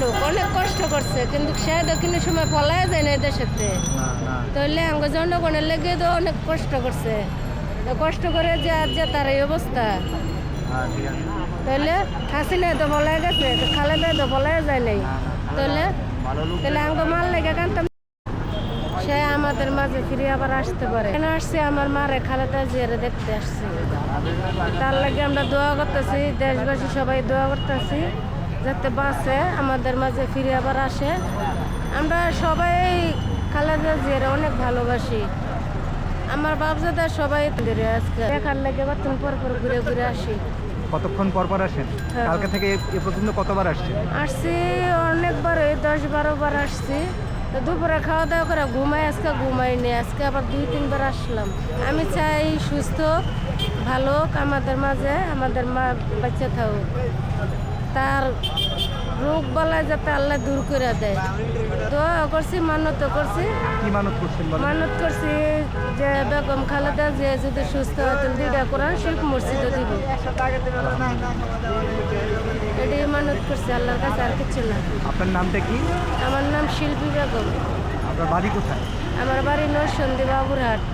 পড়ুক অনেক কষ্ট করছে কিন্তু সে দক্ষিণের সময় পলায় যায় না দেশেতে তাহলে আমাকে জনগণের লেগে তো অনেক কষ্ট করছে। কষ্ট করে যে আজ যে তার এই অবস্থা। হ্যাঁ তাহলে হাসিনা তো পলায় গেছে তো খালেদা তো পলায় যায় নাই। তাহলে লোক তাহলে আমাকে মাল লেগে কান্তাম সে আমাদের মাঝে ফিরে আবার আসতে পারে। কেন আসছে? আমার মারে খালেদা জিয়ারে দেখতে আসছে। তার লাগে আমরা দোয়া করতেছি দেশবাসী সবাই দোয়া করতেছি। যাতে বাঁচে আমাদের মাঝে ফিরে আবার আসে। আমরা সবাই খালেদা জিয়ারে অনেক ভালোবাসি। আমার বাপজাদা সবাই ধরে আজকে। দেখার লাগে বাতন পর পর ঘুরে ঘুরে আসি। কতক্ষণ পর পর আসেন? হ্যাঁ। কালকে থেকে এ- পর্যন্ত কতবার আসছেন? আসছি অনেকবার এই দশ বারো বার আসছি। দুপুরে খাওয়া দাওয়া করে ঘুমাই আজকে ঘুমাইনি আজকে আবার দুই তিনবার আসলাম। আমি চাই সুস্থ ভালো হোক আমাদের মাঝে আমাদের মা বাচ্চা থাকুক। তার রোগ বলা যাতে আল্লাহ দূর করে দেয়। তো করছি মানত করছি। কি মানত করছেন মানত করছি যে বেগম খালেদা যে যদি সুস্থ হয় তাহলে দুইটা কোরআন শিখ মসজিদে দিব। এটাই মানত করছি আল্লাহর কাছে আর কিছু না। আপনার নামটা কি? আমার নাম শিল্পী বেগম। আপনার বাড়ি কোথায়? আমার বাড়ি নরসন্দী বাবুরহাট।